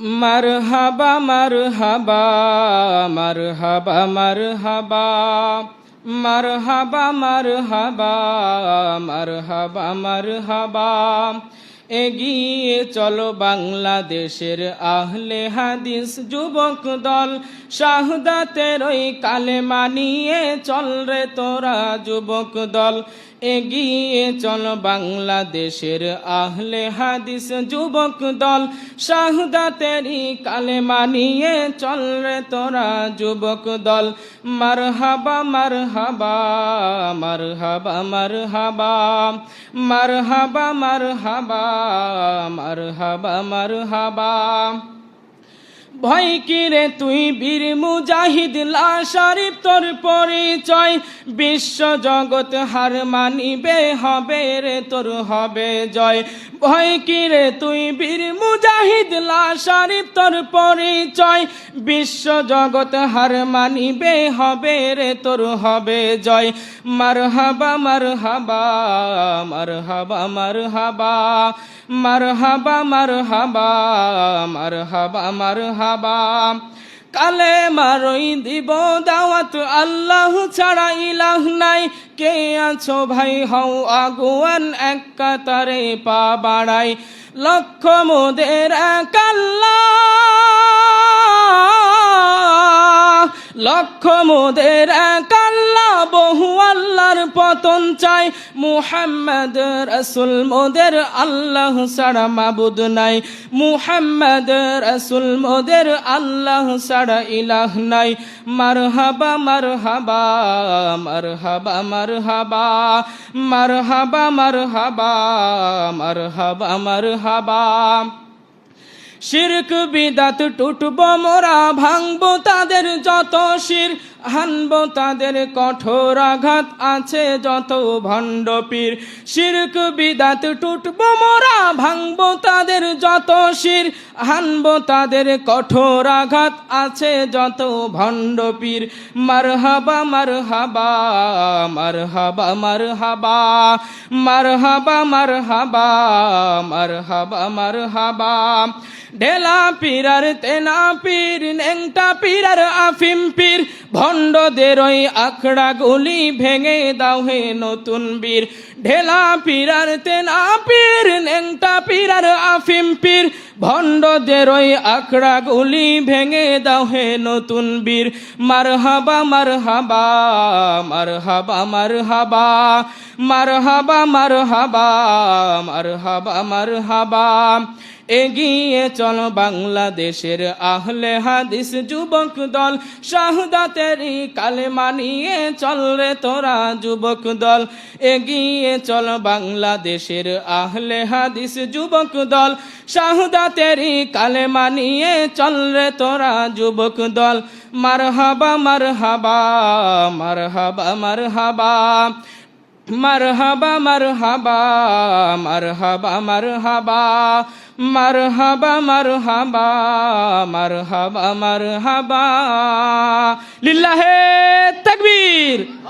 মারহাবা মারহাবা মারহাবা মারহাবা মারহাবা মারহাবা মারহাবা মারহাবা এগিয়ে চলো বাংলাদেশের আহলে হাদিস যুবক দল। শাহদাতের ওই কালে মানিয়ে চল রে তোরা যুবক দল। এগিয়ে চল বাংলাদেশের আহলে হাদিস যুবক দল। শাহদাতেরই কালে মানিয়ে চল রে তোরা যুবক দল। মারহাবা মারহাবা মারহাবা মারহাবা মারহাবা মারহাবা। মারহাবা মারহাবা। ভয় কিরে তুই বীর মুজাহিদ? শরীফ তোর পরিচয়। বিশ্ব জগৎ হার মানিবে, হবে রে তোর, হবে জয়। ভয় কিরে তুই বীর মুজাহিদ লাশারিফ তোর পরিচয়। বিশ্ব জগৎ হার মানিবে, হবে রে তোর হবে জয়। মার হাবা মার হাবা মার হাবা মার হাবা মার হাবা মারহাবা মারহাবা মারহাবা মারহাবা মারহাবা মারহাবা। কালে মারই দিব দাওয়াত, আল্লাহ ছাড়া ইলাহ নাই। কে আছো ভাই, হও আগুয়ান এক কাতারে পা বাড়াই। লক্ষ মোদের এক আল্লাহ। লক্ষ মোদের এক আল্লাহ, বহু আল্লাহর পতন চাই। মুহাম্মদ রসুল মোদের আল্লাহ সারা মাবুদ নাই। মুহাম্মদ রসুল মোদের আল্লাহ সারা ইলাহ নাই। মারহাবা মারহাবা মারহাবা মারহাবা মারহাবা মারহাবা মারহাবা মারহাবা। শিরক বিদাত টুটব মোরা ভাঙব তাদের যত শির। হানব তাদের কঠোর আঘাত আছে যত ভণ্ড পীর। শিরক বিদাত টুটব, মোরা ভাঙব তাদের যত শির। হানব তাদের কঠোর আঘাত আছে যত ভণ্ড পীর। মারহাবা মারহাবা মারহাবা মারহাবা মারহাবা মারহাবা মারহাবা ঢেলা পীরার তেনা পীর, নেংটা পীরার আফিম পীর ভণ্ডদের ওই আখড়া গুলি ভেঙে দাও হে নতুন বীর। ঢেলা পিরার তেনা পীর নেংটা পিরার আফিম পীর। ভণ্ডদের ওই আখড়া গুলি ভেঙে দাও হে নতুন বীর। মার হাবা মার হাবা মার হাবা মার হাবা মার হাবা মারহাবা মারহাবা মারহাবা মারহাবা মারহাবা মারহাবা। এগিয়ে চল বাংলাদেশের আহলে হাদিস যুবক দল। শাহদাতেরই কালে মানিয়ে চল রে তোরা যুবক দল। এগিয়ে চল বাংলাদেশের আহলে হাদিস যুবক দল। শাহদাতেরই কালে মানিয়ে চল রে তোরা যুবক দল মারহাবা মারহাবা মারহাবা মারহাবা মারহাবা মারহাবা মারহাবা মারহাবা মারহাবা মারহাবা মারহাবা মারহাবা লিল্লাহে তাকবীর